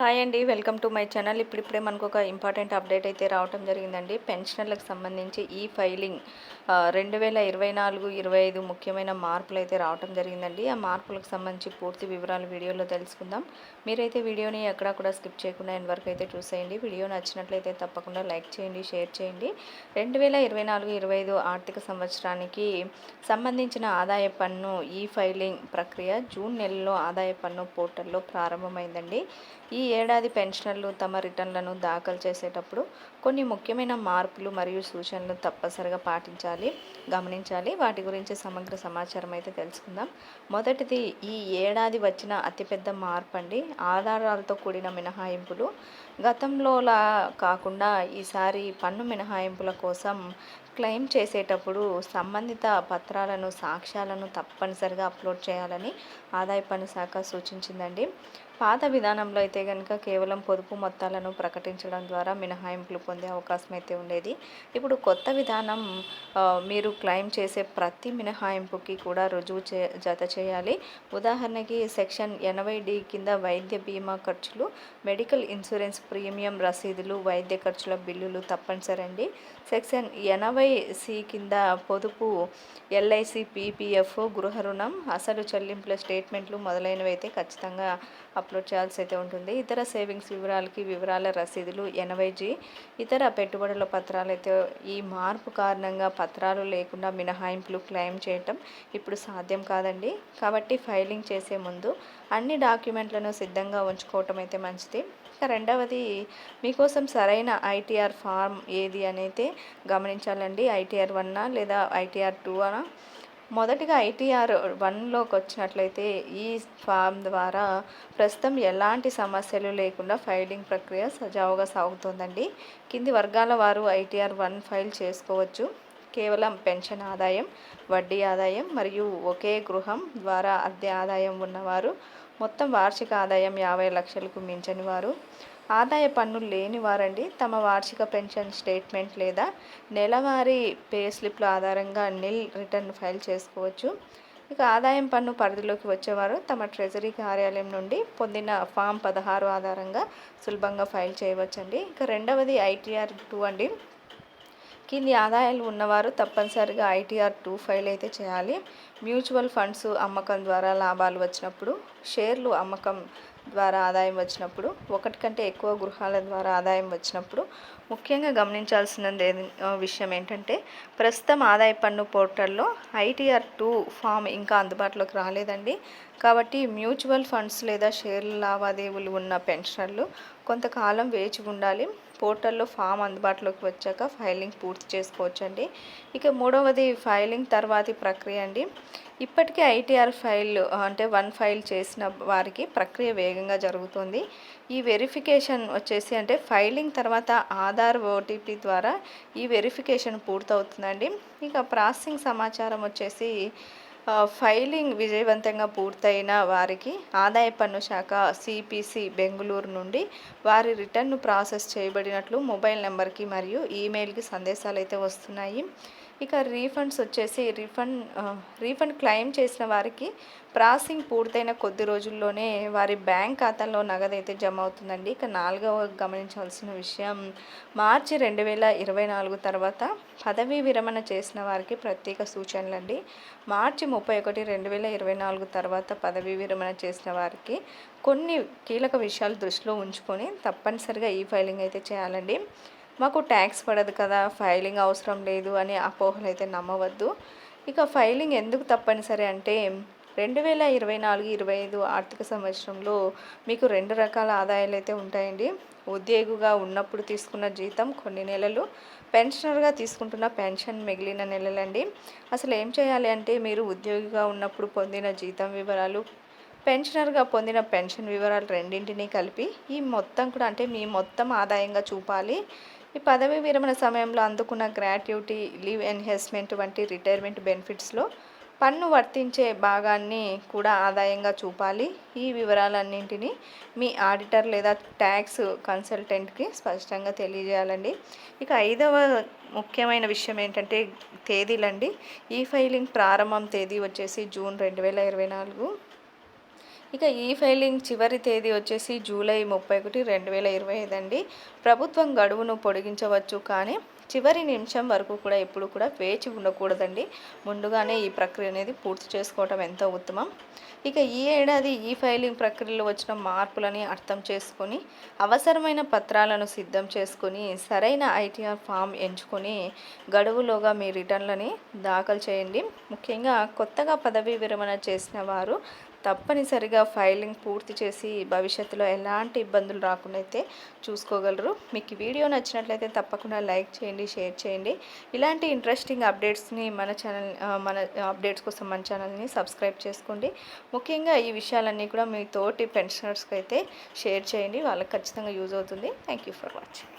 Hi అండి welcome to my channel. ఇప్పుడిప్పుడే మనకు ఒక ఇంపార్టెంట్ అప్డేట్ అయితే రావటం జరిగిందండి. పెన్షనర్లకు సంబంధించి ఈ ఫైలింగ్ రెండు వేల ఇరవై నాలుగు ఇరవై ఐదు ముఖ్యమైన మార్పులు అయితే రావటం జరిగిందండి. ఆ మార్పులకు సంబంధించి పూర్తి వివరాలు వీడియోలో తెలుసుకుందాం. మీరైతే వీడియోని ఎక్కడా కూడా స్కిప్ చేయకుండా ఎండ్ వరకు అయితే చూసేయండి. వీడియో నచ్చినట్లయితే తప్పకుండా లైక్ చేయండి షేర్ చేయండి. రెండు వేల ఇరవై నాలుగు ఇరవై ఐదు ఆర్థిక సంవత్సరానికి సంబంధించిన ఆదాయ పన్ను ఈ ఫైలింగ్ ప్రక్రియ జూన్ నెలలో ఆదాయ పన్ను పోర్టల్లో ప్రారంభమైందండి. ఈ ఏడాది పెన్షనర్లు తమ రిటర్న్లను దాఖలు చేసేటప్పుడు కొన్ని ముఖ్యమైన మార్పులు మరియు సూచనలు తప్పనిసరిగా పాటించాలి గమనించాలి. వాటి గురించి సమగ్ర సమాచారం అయితే తెలుసుకుందాం. మొదటిది ఈ ఏడాది వచ్చిన అతిపెద్ద మార్పు అండి ఆధారాలతో కూడిన మినహాయింపులు. గతంలోలా కాకుండా ఈసారి పన్ను మినహాయింపుల కోసం క్లెయిమ్ చేసేటప్పుడు సంబంధిత పత్రాలను సాక్ష్యాలను తప్పనిసరిగా అప్లోడ్ చేయాలని ఆదాయ పన్ను శాఖ సూచించిందండి. పాత విధానంలో అయితే కనుక కేవలం పొదుపు మొత్తాలను ప్రకటించడం ద్వారా మినహాయింపులు పొందే అవకాశం అయితే ఉండేది. ఇప్పుడు కొత్త విధానం మీరు క్లెయిమ్ చేసే ప్రతి మినహాయింపుకి కూడా రుజువు చే జత చేయాలి. ఉదాహరణకి సెక్షన్ ఎనభై డి కింద వైద్య బీమా ఖర్చులు మెడికల్ ఇన్సూరెన్స్ ప్రీమియం రసీదులు వైద్య ఖర్చుల బిల్లులు తప్పనిసరి అండి సెక్షన్ ఎనభై సి కింద పొదుపు ఎల్ఐసి పీపీఎఫ్ గృహ రుణం అసలు చెల్లింపుల స్టేట్మెంట్లు మొదలైనవి అయితే ఖచ్చితంగా అప్లోడ్ చేయాల్సి అయితే ఉంటుంది. ఇతర సేవింగ్స్ వివరాలకి వివరాల రసీదులు ఎనభై జీ. ఇతర పెట్టుబడుల పత్రాలు అయితే ఈ మార్పు కారణంగా పత్రాలు లేకుండా మినహాయింపులు క్లెయిమ్ చేయటం ఇప్పుడు సాధ్యం కాదండి. కాబట్టి ఫైలింగ్ చేసే ముందు అన్ని డాక్యుమెంట్లను సిద్ధంగా ఉంచుకోవటం అయితే మంచిది. రెండవది మీకోసం సరైన ఐటీఆర్ ఫార్మ్ ఏది అనేది గమనించాలండి. ఐటీఆర్ వన్నా లేదా ఐటీఆర్ టూ అనా మొదటిగా ఐటీఆర్ వన్లోకి వచ్చినట్లయితే ఈ ఫామ్ ద్వారా ప్రస్తుతం ఎలాంటి సమస్యలు లేకుండా ఫైలింగ్ ప్రక్రియ సజావుగా సాగుతోందండి. కింది వర్గాల వారు ఐటీఆర్ వన్ ఫైల్ చేసుకోవచ్చు. కేవలం పెన్షన్ ఆదాయం వడ్డీ ఆదాయం మరియు ఒకే గృహం ద్వారా అద్దె ఆదాయం ఉన్నవారు మొత్తం వార్షిక ఆదాయం యాభై లక్షలకు మించని వారు ఆదాయ పన్ను లేని వారండి తమ వార్షిక పెన్షన్ స్టేట్మెంట్ లేదా నెలవారీ పే స్లిప్ల ఆధారంగా నిల్ రిటర్న్ ఫైల్ చేసుకోవచ్చు. ఇక ఆదాయం పన్ను పరిధిలోకి వచ్చేవారు తమ ట్రెజరీ కార్యాలయం నుండి పొందిన ఫామ్ పదహారు ఆధారంగా సులభంగా ఫైల్ చేయవచ్చండి. ఇక రెండవది ఐటీఆర్ టూ అండి. కింది ఆదాయాలు ఉన్నవారు తప్పనిసరిగా ఐటీఆర్ టూ ఫైల్ అయితే చేయాలి. మ్యూచువల్ ఫండ్స్ అమ్మకం ద్వారా లాభాలు వచ్చినప్పుడు షేర్లు అమ్మకం ద్వారా ఆదాయం వచ్చినప్పుడు ఒకటి కంటే ఎక్కువ గృహాల ద్వారా ఆదాయం వచ్చినప్పుడు ముఖ్యంగా గమనించాల్సిన విషయం ఏంటంటే ప్రస్తుతం ఆదాయ పన్ను పోర్టల్లో ఐటీఆర్ టూ ఫామ్ ఇంకా అందుబాటులోకి రాలేదండి. కాబట్టి మ్యూచువల్ ఫండ్స్ లేదా షేర్ల లావాదేవీలు ఉన్న పెన్షనర్లు కొంతకాలం వేచి ఉండాలి. పోర్టల్లో ఫామ్ అందుబాటులోకి వచ్చాక ఫైలింగ్ పూర్తి చేసుకోవచ్చండి. ఇక మూడవది ఫైలింగ్ తర్వాతి ప్రక్రియ అండి. ఇప్పటికే ఐటీఆర్ ఫైల్ అంటే వన్ ఫైల్ చేసిన వారికి ప్రక్రియ వేగంగా జరుగుతుంది. ఈ వెరిఫికేషన్ వచ్చేసి అంటే ఫైలింగ్ తర్వాత ఆధార్ ఓటీపీ ద్వారా ఈ వెరిఫికేషన్ పూర్తవుతుందండి. ఇక ప్రాసెసింగ్ సమాచారం వచ్చేసి ఫైలింగ్ విజయవంతంగా పూర్తయిన వారికి ఆదాయ పన్ను శాఖ సిపిసి బెంగళూరు నుండి వారి రిటర్న్ను ప్రాసెస్ చేయబడినట్లు మొబైల్ నెంబర్కి మరియు ఈమెయిల్కి సందేశాలు అయితే వస్తున్నాయి. ఇక రీఫండ్స్ వచ్చేసి రీఫండ్ రీఫండ్ క్లెయిమ్ చేసిన వారికి ప్రాసెసింగ్ పూర్తయిన కొద్ది రోజుల్లోనే వారి బ్యాంక్ ఖాతాలో నగదు అయితే జమ అవుతుందండి. ఇక నాలుగవ గమనించవలసిన విషయం మార్చి రెండు వేల ఇరవై నాలుగు తర్వాత పదవీ విరమణ చేసిన వారికి ప్రత్యేక సూచనలు అండి మార్చి ముప్పై ఒకటి రెండు వేల ఇరవై నాలుగు తర్వాత పదవీ విరమణ చేసిన వారికి కొన్ని కీలక విషయాలు దృష్టిలో ఉంచుకొని తప్పనిసరిగా ఈ ఫైలింగ్ అయితే చేయాలండి. మాకు ట్యాక్స్ పడదు కదా ఫైలింగ్ అవసరం లేదు అని అపోహలు అయితే నమ్మవద్దు. ఇక ఫైలింగ్ ఎందుకు తప్పనిసరి అంటే రెండు వేల ఇరవై నాలుగు ఇరవై ఐదు ఆర్థిక సంవత్సరంలో మీకు రెండు రకాల ఆదాయాలు అయితే ఉంటాయండి. ఉద్యోగిగా ఉన్నప్పుడు తీసుకున్న జీతం కొన్ని నెలలు పెన్షనర్గా తీసుకుంటున్న పెన్షన్ మిగిలిన నెలలండి. అసలు ఏం చేయాలి అంటే మీరు ఉద్యోగిగా ఉన్నప్పుడు పొందిన జీతం వివరాలు పెన్షనర్గా పొందిన పెన్షన్ వివరాలు రెండింటినీ కలిపి ఈ మొత్తం కూడా అంటే మీ మొత్తం ఆదాయంగా చూపాలి. ఈ పదవీ విరమణ సమయంలో అందుకున్న గ్రాట్యుటీ లీవ్ ఎన్హెస్మెంట్ వంటి రిటైర్మెంట్ బెనిఫిట్స్లో పన్ను వర్తించే భాగాన్ని కూడా ఆదాయంగా చూపాలి. ఈ వివరాలన్నింటినీ మీ ఆడిటర్ లేదా ట్యాక్స్ కన్సల్టెంట్కి స్పష్టంగా తెలియజేయాలండి. ఇక ఐదవ ముఖ్యమైన విషయం ఏంటంటే తేదీలండి. ఈ ఫైలింగ్ ప్రారంభం తేదీ వచ్చేసి జూన్ రెండు వేల ఇరవై నాలుగు. ఇక ఈ ఫైలింగ్ చివరి తేదీ వచ్చేసి జూలై ముప్పై ఒకటి రెండు వేల ఇరవై ఐదు అండి. ప్రభుత్వం గడువును పొడిగించవచ్చు కానీ చివరి నిమిషం వరకు కూడా ఎప్పుడు కూడా వేచి ఉండకూడదండి. ముందుగానే ఈ ప్రక్రియ అనేది పూర్తి చేసుకోవటం ఎంతో ఉత్తమం. ఇక ఈ ఏడాది ఈ ఫైలింగ్ ప్రక్రియలో వచ్చిన మార్పులని అర్థం చేసుకొని అవసరమైన పత్రాలను సిద్ధం చేసుకొని సరైన ఐటీఆర్ ఫామ్ ఎంచుకొని గడువులోగా మీ రిటర్న్లని దాఖలు చేయండి. ముఖ్యంగా కొత్తగా పదవీ విరమణ చేసిన వారు తప్పనిసరిగా ఫైలింగ్ పూర్తి చేసి భవిష్యత్తులో ఎలాంటి ఇబ్బందులు రాకుండా అయితే చూసుకోగలరు. మీకు వీడియో నచ్చినట్లయితే తప్పకుండా లైక్ చేయండి షేర్ చేయండి. ఇలాంటి ఇంట్రెస్టింగ్ అప్డేట్స్ని మన ఛానల్ మన అప్డేట్స్ కోసం మన ఛానల్ని సబ్స్క్రైబ్ చేసుకోండి. ముఖ్యంగా ఈ విషయాలన్నీ కూడా మీ తోటి పెన్షనర్స్కి అయితే షేర్ చేయండి. వాళ్ళకి ఖచ్చితంగా యూజ్ అవుతుంది. Thank you for watching.